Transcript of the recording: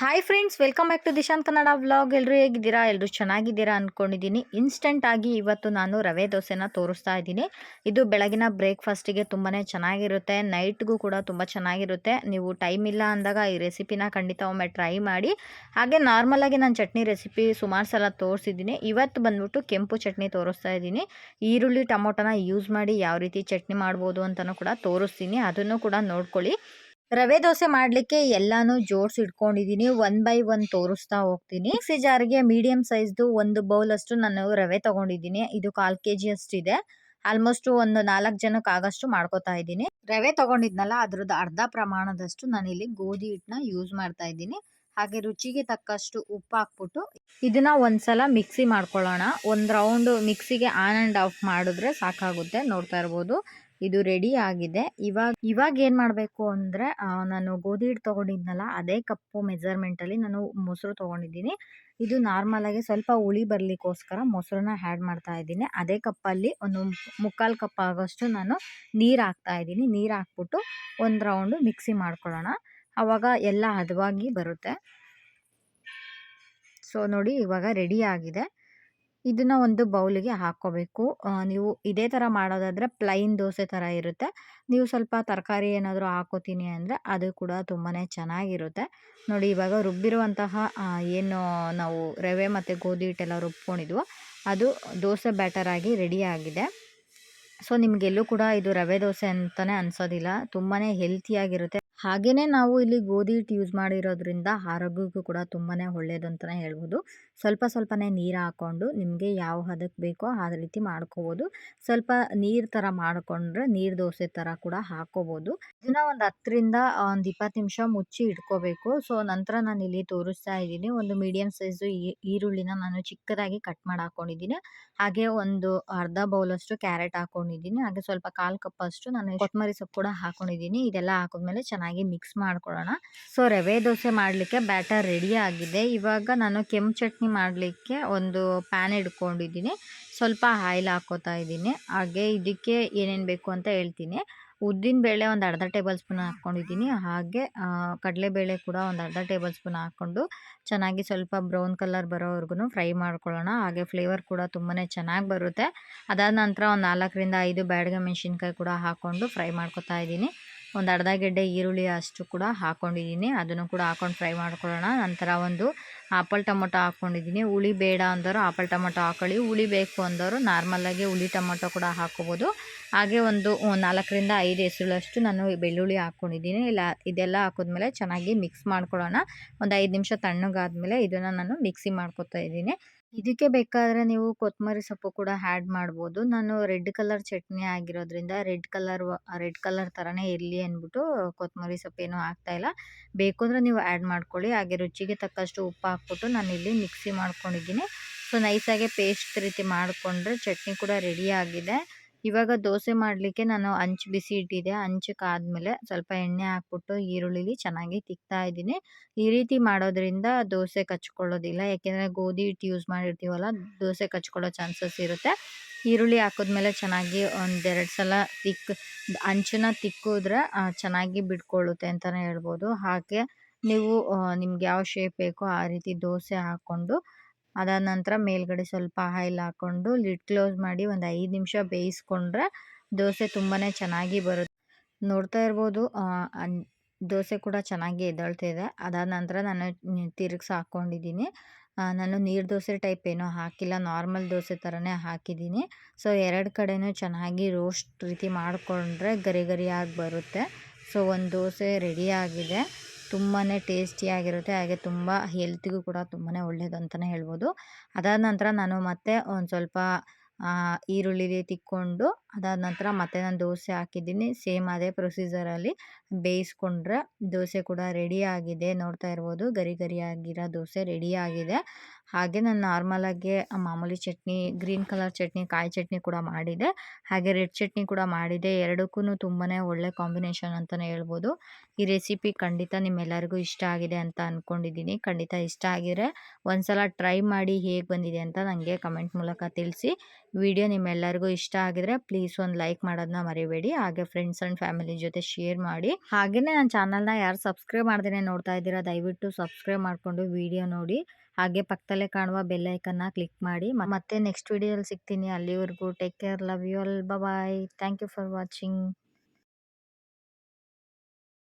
Hi friends welcome back to Dishant Kannada vlog ಎಲ್ಲರೂ ಹೇಗಿದ್ದೀರಾ? ಎಲ್ಲರೂ ಚೆನ್ನಾಗಿದ್ದೀರಾ ಅಂದ್ಕೊಂಡಿದ್ದೀನಿ ಇನ್ಸ್ಟೆಂಟ್ ಆಗಿ ಇವತ್ತು ನಾನು ರವೆ ದೋಸೆನ ತೋರಿಸ್ತಾ ಇದ್ದೀನಿ. ಇದು ಬೆಳಗಿನ ಬ್ರೇಕ್ಫಾಸ್ಟಿಗೆ ತುಂಬಾ ಚೆನ್ನಾಗಿರುತ್ತೆ. ನೈಟ್ಗೂ ಕೂಡ ತುಂಬ ಚೆನ್ನಾಗಿರುತ್ತೆ. ನೀವು ಟೈಮ್ ಇಲ್ಲ ಅಂದಾಗ ಈ ರೆಸಿಪಿನ ಖಂಡಿತ ಒಮ್ಮೆ ಟ್ರೈ ಮಾಡಿ. ಹಾಗೆ ನಾರ್ಮಲಾಗಿ ನಾನು ಚಟ್ನಿ ರೆಸಿಪಿ ಸುಮಾರು ಸಲ ತೋರಿಸಿದ್ದೀನಿ. ಇವತ್ತು ಬಂದ್ಬಿಟ್ಟು ಕೆಂಪು ಚಟ್ನಿ ತೋರಿಸ್ತಾ ಇದ್ದೀನಿ. ಈರುಳ್ಳಿ ಟೊಮೊಟೊನ ಯೂಸ್ ಮಾಡಿ ಯಾವ ರೀತಿ ಚಟ್ನಿ ಮಾಡ್ಬೋದು ಅಂತಲೂ ಕೂಡ ತೋರಿಸ್ತೀನಿ. ಅದನ್ನು ಕೂಡ ನೋಡ್ಕೊಳ್ಳಿ. ರವೆ ದೋಸೆ ಮಾಡಲಿಕ್ಕೆ ಎಲ್ಲಾನು ಜೋಡಿಸಿ ಇಟ್ಕೊಂಡಿದ್ದೀನಿ ಒನ್ ಬೈ ಒನ್ ತೋರಿಸ್ತಾ ಹೋಗ್ತೀನಿ. ಮಿಕ್ಸಿ ಜಾರ್ಗೆ ಮೀಡಿಯಂ ಸೈಜ್ದು ಒಂದು ಬೌಲ್ ಅಷ್ಟು ನಾನು ರವೆ ತಗೊಂಡಿದ್ದೀನಿ ಇದು ಕಾಲು ಕೆ ಜಿ ಅಷ್ಟಿದೆ. ಆಲ್ಮೋಸ್ಟ್ ಒಂದು ನಾಲ್ಕು ಜನಕ್ಕೆ ಆಗಷ್ಟು ಮಾಡ್ಕೋತಾ ಇದ್ದೀನಿ. ರವೆ ತಗೊಂಡಿದ್ನಲ್ಲ, ಅದ್ರದ್ದು ಅರ್ಧ ಪ್ರಮಾಣದಷ್ಟು ನಾನಿಲ್ಲಿ ಗೋಧಿ ಹಿಟ್ಟನ್ನ ಯೂಸ್ ಮಾಡ್ತಾ ಇದ್ದೀನಿ. ಹಾಗೆ ರುಚಿಗೆ ತಕ್ಕಷ್ಟು ಉಪ್ಪು ಹಾಕ್ಬಿಟ್ಟು ಇದನ್ನ ಒಂದ್ಸಲ ಮಿಕ್ಸಿ ಮಾಡ್ಕೊಳ್ಳೋಣ. ಒಂದು ರೌಂಡ್ ಮಿಕ್ಸಿಗೆ ಆನ್ ಆ್ಯಂಡ್ ಆಫ್ ಮಾಡಿದ್ರೆ ಸಾಕಾಗುತ್ತೆ. ನೋಡ್ತಾ ಇರ್ಬೋದು. ಇದು ರೆಡಿ ಆಗಿದೆ. ಇವಾಗ ಇವಾಗ ಏನು ಮಾಡಬೇಕು ಅಂದರೆ ನಾನು ಗೋಧಿ ಹಿಟ್ಟು ತೊಗೊಂಡಿದ್ನಲ್ಲ, ಅದೇ ಕಪ್ಪು ಮೆಜರ್ಮೆಂಟಲ್ಲಿ ನಾನು ಮೊಸರು ತೊಗೊಂಡಿದ್ದೀನಿ. ಇದು ನಾರ್ಮಲಾಗಿ ಸ್ವಲ್ಪ ಹುಳಿ ಬರಲಿಕ್ಕೋಸ್ಕರ ಮೊಸರನ್ನ ಆ್ಯಡ್ ಮಾಡ್ತಾ ಇದ್ದೀನಿ. ಅದೇ ಕಪ್ಪಲ್ಲಿ ಒಂದು ಮುಕ್ಕಾಲು ಕಪ್ ಆಗೋಷ್ಟು ನಾನು ನೀರು ಹಾಕ್ತಾ ಇದ್ದೀನಿ. ನೀರು ಹಾಕ್ಬಿಟ್ಟು ಒಂದು ರೌಂಡು ಮಿಕ್ಸಿ ಮಾಡ್ಕೊಳ್ಳೋಣ. ಅವಾಗ ಎಲ್ಲ ಹದವಾಗಿ ಬರುತ್ತೆ. ಸೊ ನೋಡಿ ಇವಾಗ ರೆಡಿ ಆಗಿದೆ. ಇದನ್ನ ಒಂದು ಬೌಲಿಗೆ ಹಾಕ್ಕೋಬೇಕು. ನೀವು ಇದೇ ಥರ ಮಾಡೋದಾದರೆ ಪ್ಲೈನ್ ದೋಸೆ ಥರ ಇರುತ್ತೆ. ನೀವು ಸ್ವಲ್ಪ ತರಕಾರಿ ಏನಾದರೂ ಹಾಕೋತೀನಿ ಅಂದರೆ ಅದು ಕೂಡ ತುಂಬಾ ಚೆನ್ನಾಗಿರುತ್ತೆ. ನೋಡಿ, ಇವಾಗ ರುಬ್ಬಿರುವಂತಹ ಏನು ನಾವು ರವೆ ಮತ್ತು ಗೋಧಿ ಹಿಟ್ಟೆಲ್ಲ ರುಬ್ಕೊಂಡಿದ್ವೋ, ಅದು ದೋಸೆ ಬ್ಯಾಟರಾಗಿ ರೆಡಿ ಆಗಿದೆ. ಸೊ ನಿಮಗೆಲ್ಲೂ ಕೂಡ ಇದು ರವೆ ದೋಸೆ ಅಂತಲೇ ಅನಿಸೋದಿಲ್ಲ. ತುಂಬಾ ಹೆಲ್ತಿಯಾಗಿರುತ್ತೆ ಹಾಗೆಯೇ ನಾವು ಇಲ್ಲಿ ಗೋಧಿ ಹಿಟ್ಟು ಯೂಸ್ ಮಾಡಿರೋದ್ರಿಂದ ಆರೋಗ್ಯಕ್ಕೂ ಕೂಡ ತುಂಬಾ ಒಳ್ಳೆಯದು ಅಂತಲೇ ಹೇಳ್ಬೋದು. ಸ್ವಲ್ಪ ಸ್ವಲ್ಪನೇ ನೀರು ಹಾಕ್ಕೊಂಡು ನಿಮಗೆ ಯಾವ ಹದಕ್ಕೆ ಬೇಕೋ ಆ ರೀತಿ ಮಾಡ್ಕೋಬೋದು. ಸ್ವಲ್ಪ ನೀರು ಥರ ಮಾಡಿಕೊಂಡ್ರೆ ನೀರು ದೋಸೆ ಥರ ಕೂಡ ಹಾಕ್ಕೋಬೋದು ಇದನ್ನ ಒಂದು ಹತ್ತರಿಂದ ಒಂದು ಇಪ್ಪತ್ತು ನಿಮಿಷ ಮುಚ್ಚಿ ಇಟ್ಕೋಬೇಕು. ಸೊ ನಂತರ ನಾನು ಇಲ್ಲಿ ತೋರಿಸ್ತಾ ಇದ್ದೀನಿ. ಒಂದು ಮೀಡಿಯಮ್ ಸೈಜು ಈರುಳ್ಳಿನ ನಾನು ಚಿಕ್ಕದಾಗಿ ಕಟ್ ಮಾಡಿ ಹಾಕ್ಕೊಂಡಿದ್ದೀನಿ ಹಾಗೆ ಒಂದು ಅರ್ಧ ಬೌಲಷ್ಟು ಕ್ಯಾರೆಟ್ ಹಾಕ್ಕೊಂಡಿದ್ದೀನಿ ಹಾಗೆ ಸ್ವಲ್ಪ ಕಾಲು ಕಪ್ಪಷ್ಟು ನಾನು ಕೊತ್ತಂಬರಿ ಸೊಪ್ಪು ಕೂಡ ಹಾಕ್ಕೊಂಡಿದ್ದೀನಿ ಇದೆಲ್ಲ ಹಾಕಿದ್ಮೇಲೆ ಚೆನ್ನಾಗಿ ಮಿಕ್ಸ್ ಮಾಡ್ಕೊಳ್ಳೋಣ. ಸೊ ರವೆ ದೋಸೆ ಮಾಡಲಿಕ್ಕೆ ಬ್ಯಾಟರ್ ರೆಡಿ ಆಗಿದೆ. ಇವಾಗ ನಾನು ಕೆಂಪು ಚಟ್ನಿ ಮಾಡಲಿಕ್ಕೆ ಒಂದು ಪ್ಯಾನ್ ಇಟ್ಕೊಂಡಿದ್ದೀನಿ. ಸ್ವಲ್ಪ ಆಯಿಲ್ ಹಾಕೋತಾ ಇದ್ದೀನಿ. ಹಾಗೆ ಇದಕ್ಕೆ ಏನೇನು ಬೇಕು ಅಂತ ಹೇಳ್ತೀನಿ. ಉದ್ದಿನ ಬೇಳೆ ಒಂದು ಅರ್ಧ ಟೇಬಲ್ ಸ್ಪೂನ್ ಹಾಕ್ಕೊಂಡಿದ್ದೀನಿ. ಹಾಗೆ ಕಡಲೆಬೇಳೆ ಕೂಡ ಒಂದು ಅರ್ಧ ಟೇಬಲ್ ಸ್ಪೂನ್ ಹಾಕ್ಕೊಂಡು ಚೆನ್ನಾಗಿ ಸ್ವಲ್ಪ ಬ್ರೌನ್ ಕಲರ್ ಬರೋವರೆಗೂ ಫ್ರೈ ಮಾಡ್ಕೊಳ್ಳೋಣ. ಹಾಗೆ ಫ್ಲೇವರ್ ಕೂಡ ತುಂಬಾ ಚೆನ್ನಾಗಿ ಬರುತ್ತೆ. ಅದಾದ ನಂತರ ಒಂದು ನಾಲ್ಕರಿಂದ ಐದು ಬ್ಯಾಡ್ಗೆ ಮೆಣಸಿನ್ಕಾಯಿ ಕೂಡ ಹಾಕ್ಕೊಂಡು ಫ್ರೈ ಮಾಡ್ಕೊತಾ ಇದ್ದೀನಿ. ಒಂದು ಅರ್ಧ ಗೆಡ್ಡೆ ಈರುಳ್ಳಿ ಅಷ್ಟು ಕೂಡ ಹಾಕ್ಕೊಂಡಿದ್ದೀನಿ ಅದನ್ನು ಕೂಡ ಹಾಕೊಂಡು ಫ್ರೈ ಮಾಡ್ಕೊಳ್ಳೋಣ. ನಂತರ ಒಂದು ಆಪಲ್ ಟೊಮೊಟೊ ಹಾಕ್ಕೊಂಡಿದ್ದೀನಿ ಹುಳಿ ಬೇಡ ಅಂದವರು ಆಪಲ್ ಟೊಮೊಟೊ ಹಾಕೊಳ್ಳಿ. ಹುಳಿ ಬೇಕು ಅಂದರು ನಾರ್ಮಲಾಗಿ ಹುಳಿ ಟೊಮೊಟೊ ಕೂಡ ಹಾಕ್ಕೋಬೋದು. ಹಾಗೆ ಒಂದು ನಾಲ್ಕರಿಂದ ಐದು ಹೆಸರುಳಷ್ಟು ನಾನು ಬೆಳ್ಳುಳ್ಳಿ ಹಾಕ್ಕೊಂಡಿದ್ದೀನಿ ಇಲ್ಲ, ಇದೆಲ್ಲ ಹಾಕಿದ್ಮೇಲೆ ಚೆನ್ನಾಗಿ ಮಿಕ್ಸ್ ಮಾಡ್ಕೊಳ್ಳೋಣ. ಒಂದು ಐದು ನಿಮಿಷ ತಣ್ಣಗಾದ್ಮೇಲೆ ಇದನ್ನು ನಾನು ಮಿಕ್ಸಿ ಮಾಡ್ಕೊತಾ ಇದ್ದೀನಿ. ಇದಕ್ಕೆ ಬೇಕಾದರೆ ನೀವು ಕೊತ್ತಂಬರಿ ಸೊಪ್ಪು ಕೂಡ ಆ್ಯಡ್ ಮಾಡ್ಬೋದು. ನಾನು ರೆಡ್ ಕಲರ್ ಚಟ್ನಿ ಆಗಿರೋದ್ರಿಂದ ರೆಡ್ ಕಲರ್ ರೆಡ್ ಕಲರ್ ಥರನೇ ಇರಲಿ ಅಂದ್ಬಿಟ್ಟು ಕೊತ್ತಂಬರಿ ಸೊಪ್ಪೇನು ಹಾಕ್ತಾಯಿಲ್ಲ ಬೇಕು ಅಂದರೆ ನೀವು ಆ್ಯಡ್ ಮಾಡ್ಕೊಳ್ಳಿ. ಹಾಗೆ ರುಚಿಗೆ ತಕ್ಕಷ್ಟು ಉಪ್ಪು ಹಾಕ್ಬಿಟ್ಟು ನಾನು ಇಲ್ಲಿ ಮಿಕ್ಸಿ ಮಾಡ್ಕೊಂಡಿದ್ದೀನಿ ಸೊ ನೈಸಾಗೆ ಪೇಸ್ಟ್ ರೀತಿ ಮಾಡಿಕೊಂಡ್ರೆ ಚಟ್ನಿ ಕೂಡ ರೆಡಿ ಆಗಿದೆ. ಇವಾಗ ದೋಸೆ ಮಾಡಲಿಕ್ಕೆ ನಾನು ಹಂಚು ಬಿಸಿ ಇಟ್ಟಿದ್ದೆ. ಹಂಚಕ್ಕಾದ್ಮೇಲೆ ಸ್ವಲ್ಪ ಎಣ್ಣೆ ಹಾಕ್ಬಿಟ್ಟು ಈರುಳ್ಳಿಲಿ ಚೆನ್ನಾಗಿ ತಿಕ್ತಾ ಇದ್ದೀನಿ. ಈ ರೀತಿ ಮಾಡೋದ್ರಿಂದ ದೋಸೆ ಕಚ್ಕೊಳ್ಳೋದಿಲ್ಲ. ಯಾಕೆಂದರೆ ಗೋಧಿ ಹಿಟ್ಟು ಯೂಸ್ ಮಾಡಿರ್ತೀವಲ್ಲ, ದೋಸೆ ಕಚ್ಕೊಳ್ಳೋ ಚಾನ್ಸಸ್ ಇರುತ್ತೆ. ಈರುಳ್ಳಿ ಹಾಕಿದ್ಮೇಲೆ ಚೆನ್ನಾಗಿ ಒಂದೆರಡು ಸಲ ತಿಕ್ ಹಂಚನ್ನ ತಿಕ್ಕಿದ್ರೆ ಚೆನ್ನಾಗಿ ಬಿಟ್ಕೊಳ್ಳುತ್ತೆ ಅಂತಲೇ ಹೇಳ್ಬೋದು. ಹಾಗೆ ನೀವು ನಿಮ್ಗೆ ಯಾವ ಶೇಪ್ ಬೇಕೋ ಆ ರೀತಿ ದೋಸೆ ಹಾಕ್ಕೊಂಡು ಅದಾದ ನಂತರ ಮೇಲ್ಗಡೆ ಸ್ವಲ್ಪ ಆಯಿಲ್ ಹಾಕ್ಕೊಂಡು ಲಿಡ್ ಕ್ಲೋಸ್ ಮಾಡಿ ಒಂದು ಐದು ನಿಮಿಷ ಬೇಯಿಸ್ಕೊಂಡ್ರೆ ದೋಸೆ ತುಂಬಾ ಚೆನ್ನಾಗಿ ಬರುತ್ತೆ. ನೋಡ್ತಾ ಇರ್ಬೋದು ದೋಸೆ ಕೂಡ ಚೆನ್ನಾಗಿ ಎದ್ದಳ್ತಿದೆ ಅದಾದ ನಂತರ ನಾನು ತಿರುಗ್ಸಿ ಹಾಕ್ಕೊಂಡಿದ್ದೀನಿ ನಾನು ನೀರು ದೋಸೆ ಟೈಪ್ ಏನೂ ಹಾಕಿಲ್ಲ. ನಾರ್ಮಲ್ ದೋಸೆ ಥರನೇ ಹಾಕಿದ್ದೀನಿ. ಸೊ, ಎರಡು ಕಡೆಯೂ ಚೆನ್ನಾಗಿ ರೋಸ್ಟ್ ರೀತಿ ಮಾಡಿಕೊಂಡ್ರೆ ಗರಿ ಗರಿಯಾಗಿ ಬರುತ್ತೆ. ಸೊ, ಒಂದು ದೋಸೆ ರೆಡಿಯಾಗಿದೆ ತುಂಬಾ ಟೇಸ್ಟಿಯಾಗಿರುತ್ತೆ ಹಾಗೆ ತುಂಬ ಹೆಲ್ತಿಗೂ ಕೂಡ ತುಂಬಾ ಒಳ್ಳೆಯದು ಅಂತಲೇ ಹೇಳ್ಬೋದು. ಅದಾದ ನಂತರ ನಾನು ಮತ್ತೆ ಒಂದು ಸ್ವಲ್ಪ ಈರುಳ್ಳಿ ತಿಕ್ಕೊಂಡು ಅದಾದ ನಂತರ ಮತ್ತೆ ನಾನು ದೋಸೆ ಹಾಕಿದ್ದೀನಿ. ಸೇಮ್ ಅದೇ ಪ್ರೊಸೀಜರಲ್ಲಿ ಬೇಯಿಸ್ಕೊಂಡ್ರೆ ದೋಸೆ ಕೂಡ ರೆಡಿಯಾಗಿದೆ ನೋಡ್ತಾ ಇರ್ಬೋದು, ಗರಿ ಗರಿಯಾಗಿರೋ ದೋಸೆ ರೆಡಿ ಆಗಿದೆ. ಹಾಗೆ ನಾನು ನಾರ್ಮಲಾಗಿ ಮಾಮೂಲಿ ಚಟ್ನಿ ಗ್ರೀನ್ ಕಲರ್ ಚಟ್ನಿ, ಕಾಯಿ ಚಟ್ನಿ ಕೂಡ ಮಾಡಿದೆ. ಹಾಗೆ ರೆಡ್ ಚಟ್ನಿ ಕೂಡ ಮಾಡಿದೆ. ಎರಡಕ್ಕೂ ತುಂಬಾ ಒಳ್ಳೆ ಕಾಂಬಿನೇಷನ್ ಅಂತಲೇ ಹೇಳ್ಬೋದು. ಈ ರೆಸಿಪಿ ಖಂಡಿತ ನಿಮ್ಮೆಲ್ಲರಿಗೂ ಇಷ್ಟ ಆಗಿದೆ ಅಂತ ಅಂದ್ಕೊಂಡಿದ್ದೀನಿ ಖಂಡಿತ ಇಷ್ಟ ಆಗಿದ್ರೆ ಒಂದ್ಸಲ ಟ್ರೈ ಮಾಡಿ ಹೇಗೆ ಬಂದಿದೆ ಅಂತ ನನಗೆ ಕಮೆಂಟ್ ಮೂಲಕ ತಿಳಿಸಿ. ವಿಡಿಯೋ ನಿಮ್ಮೆಲ್ಲರಿಗೂ ಇಷ್ಟ ಆಗಿದ್ರೆ ಪ್ಲೀಸ್ ಪ್ಲೀಸ್ ಒಂದು ಲೈಕ್ ಮಾಡೋದನ್ನ ಮರಿಬೇಡಿ, ಹಾಗೆ ಫ್ರೆಂಡ್ಸ್ ಆ್ಯಂಡ್ ಫ್ಯಾಮಿಲಿ ಜೊತೆ ಶೇರ್ ಮಾಡಿ. ಹಾಗೆಯೇ ನನ್ನ ಚಾನಲ್ನ ಯಾರು ಸಬ್ಸ್ಕ್ರೈಬ್ ಮಾಡ್ದೇ ನೋಡ್ತಾ ಇದ್ದೀರಾ, ದಯವಿಟ್ಟು ಸಬ್ಸ್ಕ್ರೈಬ್ ಮಾಡಿಕೊಂಡು ವಿಡಿಯೋ ನೋಡಿ. ಹಾಗೆ ಪಕ್ಕದಲ್ಲೇ ಕಾಣುವ ಬೆಲ್ ಐಕನ್ನ ಕ್ಲಿಕ್ ಮಾಡಿ. ಮತ್ತೆ ನೆಕ್ಸ್ಟ್ ವಿಡಿಯೋಲ್ಲಿ ಸಿಗ್ತೀನಿ ಅಲ್ಲಿವರೆಗೂ. Take care love you all bye thank you for watching